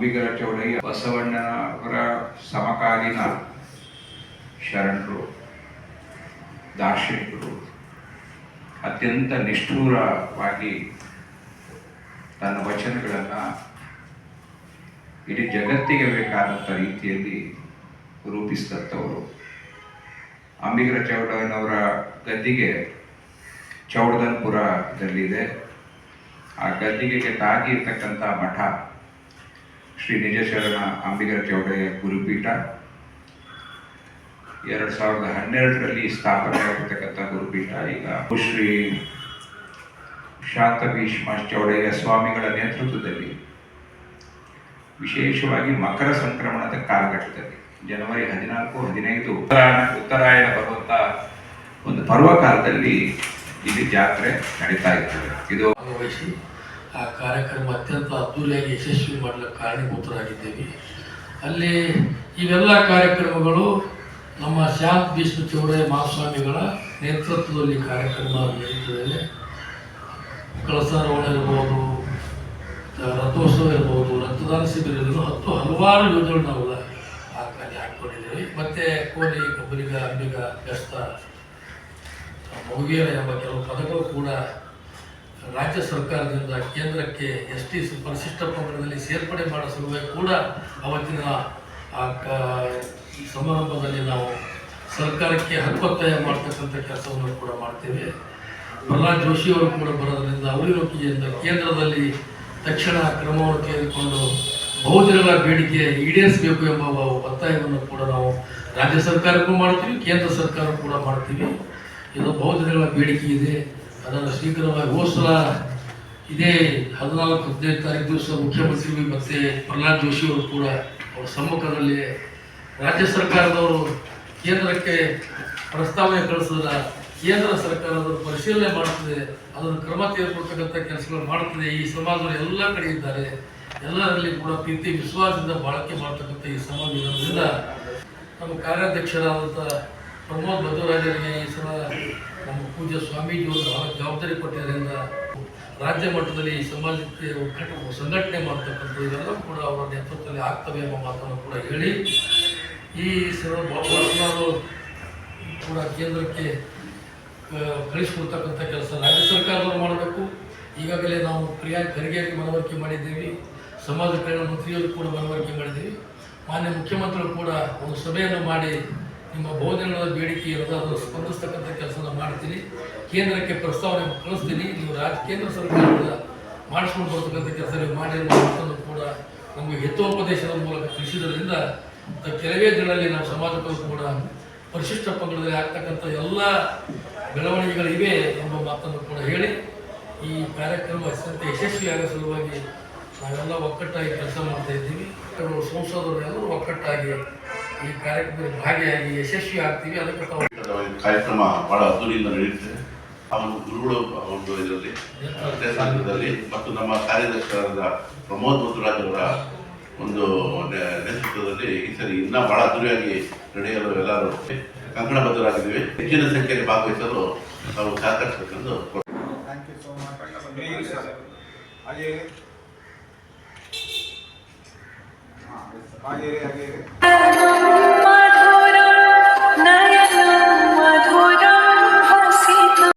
ಅಂಬಿಗರ ಚೌಡಯ್ಯ ಬಸವಣ್ಣನವರ ಸಮಕಾಲೀನ ಶರಣರು, ದಾರ್ಶನಿಕರು, ಅತ್ಯಂತ ನಿಷ್ಠೂರವಾಗಿ ತನ್ನ ವಚನಗಳನ್ನು ಇಡೀ ಜಗತ್ತಿಗೆ ಬೇಕಾದಂಥ ರೀತಿಯಲ್ಲಿ ರೂಪಿಸಿದಂಥವರು. ಅಂಬಿಗರ ಚೌಡಯ್ಯನವರ ಗದ್ದಿಗೆ ಚೌಡದನ್ಪುರದಲ್ಲಿದೆ ಆ ಗದ್ದಿಗೆಗೆ ತಾಗಿ ಇರ್ತಕ್ಕಂಥ ಮಠ ಶ್ರೀ ನಿಜಶರಣ ಅಂಬಿಗರ ಚೌಡಯ್ಯ ಗುರುಪೀಠ. ಎರಡು ಸಾವಿರದ ಹನ್ನೆರಡರಲ್ಲಿ ಸ್ಥಾಪನೆಯಾಗಿರ್ತಕ್ಕಂಥ ಗುರುಪೀಠ. ಈಗ ಶ್ರೀ ಶಾಂತ ಭೀಷ್ಮ ಚೌಡಯ್ಯ ಸ್ವಾಮಿಗಳ ನೇತೃತ್ವದಲ್ಲಿ, ವಿಶೇಷವಾಗಿ ಮಕರ ಸಂಕ್ರಮಣದ ಕಾಲಘಟ್ಟದಲ್ಲಿ, ಜನವರಿ ಹದಿನಾಲ್ಕು, ಹದಿನೈದು, ಉತ್ತರಾಯಣ ಉತ್ತರಾಯಣ ಬರುವಂತ ಒಂದು ಪರ್ವಕಾಲದಲ್ಲಿ ಇಲ್ಲಿ ಜಾತ್ರೆ ನಡೀತಾ ಇರ್ತದೆ. ಇದು ಆ ಕಾರ್ಯಕ್ರಮ ಅತ್ಯಂತ ಅದ್ದೂರಿಯಾಗಿ ಯಶಸ್ವಿ ಮಾಡಲು ಕಾರಣೀಭೂತರಾಗಿದ್ದೇವೆ. ಅಲ್ಲಿ ಇವೆಲ್ಲ ಕಾರ್ಯಕ್ರಮಗಳು ನಮ್ಮ ಶಾಂತ್ ವಿಷ್ಣು ಚೌಡಯ್ಯ ಮಹಾಸ್ವಾಮಿಗಳ ನೇತೃತ್ವದಲ್ಲಿ ಕಾರ್ಯಕ್ರಮ ನಡೀತದೆ ಕಳಸಾರೋಹಣ ಇರ್ಬೋದು ರಥೋತ್ಸವ ಇರ್ಬೋದು, ರಕ್ತದಾನ ಶಿಬಿರ ಇರ್ಬೋದು, ಹತ್ತು ಹಲವಾರು ಯೋಜನೆಗಳು ನಾವು ಆ ಕಾರ್ಯ ಹಾಕ್ಕೊಂಡಿದ್ದೇವೆ. ಮತ್ತು ಕೋಲಿ, ಕಬ್ಬಲಿಗ, ಅಂಬಿಗ ಗಸ್ತ ಮೌಗೇರ ಎಂಬ ಕೆಲವು ಪದಗಳು ಕೂಡ ರಾಜ್ಯ ಸರ್ಕಾರದಿಂದ ಕೇಂದ್ರಕ್ಕೆ ಎಸ್ ಟಿ ಪರಿಶಿಷ್ಟ ಪ್ರಮಾಣದಲ್ಲಿ ಸೇರ್ಪಡೆ ಮಾಡೋ ಕೂಡ ಅವತ್ತಿನ ಸಮಾರಂಭದಲ್ಲಿ ನಾವು ಸರ್ಕಾರಕ್ಕೆ ಹಕ್ಕೊತ್ತಾಯ ಮಾಡ್ತಕ್ಕಂಥ ಕೆಲಸವನ್ನು ಕೂಡ ಮಾಡ್ತೇವೆ. ಪ್ರಹ್ಲಾದ್ ಜೋಶಿ ಅವರು ಕೂಡ ಬರೋದರಿಂದ ಅವರಿಗೂ ಕೇಂದ್ರ, ಕೇಂದ್ರದಲ್ಲಿ ತಕ್ಷಣ ಕ್ರಮವನ್ನು ತೆಗೆದುಕೊಂಡು ಬಹುದಿನಗಳ ಬೇಡಿಕೆ ಈಡೇರಿಸಬೇಕು ಎಂಬ ಒತ್ತಾಯವನ್ನು ಕೂಡ ನಾವು ರಾಜ್ಯ ಸರ್ಕಾರಕ್ಕೂ ಮಾಡ್ತೀವಿ, ಕೇಂದ್ರ ಸರ್ಕಾರಕ್ಕೂ ಕೂಡ ಮಾಡ್ತೀವಿ. ಇದು ಬಹುದಿನಗಳ ಬೇಡಿಕೆ ಇದೆ. ಅದನ್ನು ಶೀಘ್ರವಾಗಿ ಹೋದ ಸಲ ಇದೇ ಹದಿನಾಲ್ಕು, ಹದಿನೈದು ತಾರೀಕು ದಿವಸ ಮುಖ್ಯಮಂತ್ರಿ ಮತ್ತು ಪ್ರಹ್ಲಾದ್ ಜೋಶಿ ಅವರು ಕೂಡ ಅವರ ಸಮ್ಮುಖದಲ್ಲಿ ರಾಜ್ಯ ಸರ್ಕಾರದವರು ಕೇಂದ್ರಕ್ಕೆ ಪ್ರಸ್ತಾವನೆ ಕಳಿಸಿದ್ರ, ಕೇಂದ್ರ ಸರ್ಕಾರ ಅದನ್ನು ಪರಿಶೀಲನೆ ಮಾಡುತ್ತದೆ ಅದನ್ನು ಕ್ರಮ ತೆಗೆದುಕೊಳ್ತಕ್ಕಂಥ ಕೆಲಸಗಳು ಮಾಡುತ್ತದೆ ಈ ಸಮಾಜದಲ್ಲಿ ಎಲ್ಲ ಕಡೆ ಇದ್ದಾರೆ. ಎಲ್ಲರಲ್ಲಿ ಕೂಡ ಪ್ರೀತಿ, ವಿಶ್ವಾಸದಿಂದ ಬಾಳಿಕೆ ಮಾಡ್ತಕ್ಕಂಥ ಈ ಸಮಾಜ ಇರೋದ್ರಿಂದ ನಮ್ಮ ಕಾರ್ಯಾಧ್ಯಕ್ಷರಾದಂಥ ಪ್ರಮೋದ್ ಬಸವರಾಜರಿಗೆ ಈ ಸಲ ನಮ್ಮ ಪೂಜ್ಯ ಸ್ವಾಮೀಜಿಯವರು ಬಹಳ ಜವಾಬ್ದಾರಿ ಕೊಟ್ಟಿದ್ದರಿಂದ ರಾಜ್ಯ ಮಟ್ಟದಲ್ಲಿ ಈ ಸಮಾಜಕ್ಕೆ ಒಗ್ಗಟ್ಟು ಸಂಘಟನೆ ಮಾಡ್ತಕ್ಕಂಥ ಇದೆಲ್ಲ ಕೂಡ ಅವರ ನೇತೃತ್ವದಲ್ಲಿ ಆಗ್ತವೆ ಎಂಬ ಮಾತನ್ನು ಕೂಡ ಹೇಳಿ, ಈ ಸಲ ಕೂಡ ಕೇಂದ್ರಕ್ಕೆ ಕಳಿಸ್ಕೊಡ್ತಕ್ಕಂಥ ಕೆಲಸ ರಾಜ್ಯ ಸರ್ಕಾರದವರು ಮಾಡಬೇಕು. ಈಗಾಗಲೇ ನಾವು ಪ್ರಿಯಾ ಖರ್ಗೆಗೆ ಮನವರಿಕೆ ಮಾಡಿದ್ದೀವಿ. ಸಮಾಜ ಕಲ್ಯಾಣ ಮಂತ್ರಿಯವರು ಕೂಡ ಮನವರಿಕೆ ಮಾಡಿದ್ದೀವಿ. ಮಾನ್ಯ ಮುಖ್ಯಮಂತ್ರಿಗಳು ಕೂಡ ಒಂದು ಸಭೆಯನ್ನು ಮಾಡಿ ನಿಮ್ಮ ಬೋಧನೆಗಳ ಬೇಡಿಕೆ ಇರೋದು, ಅದು ಸ್ಪಂದಿಸ್ತಕ್ಕಂಥ ಕೆಲಸನ ಮಾಡ್ತೀನಿ. ಕೇಂದ್ರಕ್ಕೆ ಪ್ರಸ್ತಾವನೆ ಕಳಿಸ್ತೀನಿ. ನೀವು ರಾಜ್ಯ ಕೇಂದ್ರ ಸರ್ಕಾರದ ಮಾಡಿಸ್ಕೊಂಡು ಬರ್ತಕ್ಕಂಥ ಕೆಲಸ ನೀವು ಕೂಡ ನಮಗೆ ಹಿತೋಪದೇಶದ ಮೂಲಕ ತಿಳಿಸಿದ್ರಿಂದ ಕೆಲವೇ ದಿನಗಳಲ್ಲಿ ನಾವು ಸಮಾಜಕ್ಕೂ ಕೂಡ ಪರಿಶಿಷ್ಟ ಪಂಗಡದಲ್ಲಿ ಆಗ್ತಕ್ಕಂಥ ಎಲ್ಲ ಬೆಳವಣಿಗೆಗಳಿವೆ ಎಂಬ ಮಾತನ್ನು ಕೂಡ ಹೇಳಿ, ಈ ಕಾರ್ಯಕ್ರಮ ಅತ್ಯಂತ ಯಶಸ್ವಿಯಾಗೋ ಸಲುವಾಗಿ ನಾವೆಲ್ಲ ಒಕ್ಕಟ್ಟಾಗಿ ಕೆಲಸ ಮಾಡ್ತಾ ಇದ್ದೀವಿ. ಸಂಸದರು ಎಲ್ಲರೂ ಒಕ್ಕಟ್ಟಾಗಿ ಈ ಕಾರ್ಯಕ್ರಮದಲ್ಲಿ ಭಾಗಿಯಾಗಿ ಯಶಸ್ವಿ ಆಗ್ತೀವಿ. ಅದಕ್ಕೆ ಕಾರ್ಯಕ್ರಮ ಬಹಳ ಅದ್ದೂರಿಯಿಂದ ನಡೆಯುತ್ತೆ ಆ ಒಂದು ಗುರುಗಳು ಒಂದು ಇದರಲ್ಲಿ ದೇವಸ್ಥಾನದಲ್ಲಿ ಮತ್ತು ನಮ್ಮ ಕಾರ್ಯದರ್ಶರಾದ ಪ್ರಮೋದ್ ಮಧುರಾಜ್ ಅವರ ಒಂದು ನೇತೃತ್ವದಲ್ಲಿ ಈ ಸರಿ ಇನ್ನೂ ಬಹಳ ಅದ್ದೂರಿಯಾಗಿ ನಡೆಯಲು ಎಲ್ಲರೂ ಕಂಕಣಬದ್ಧರಾಗಿದ್ದೀವಿ. ಹೆಚ್ಚಿನ ಸಂಖ್ಯೆಯಲ್ಲಿ ಭಾಗವಹಿಸಲು ನಾವು ಸಹಕರಿಸಬೇಕೆಂದು ಹಾಗೆ ಹಾಗೆ.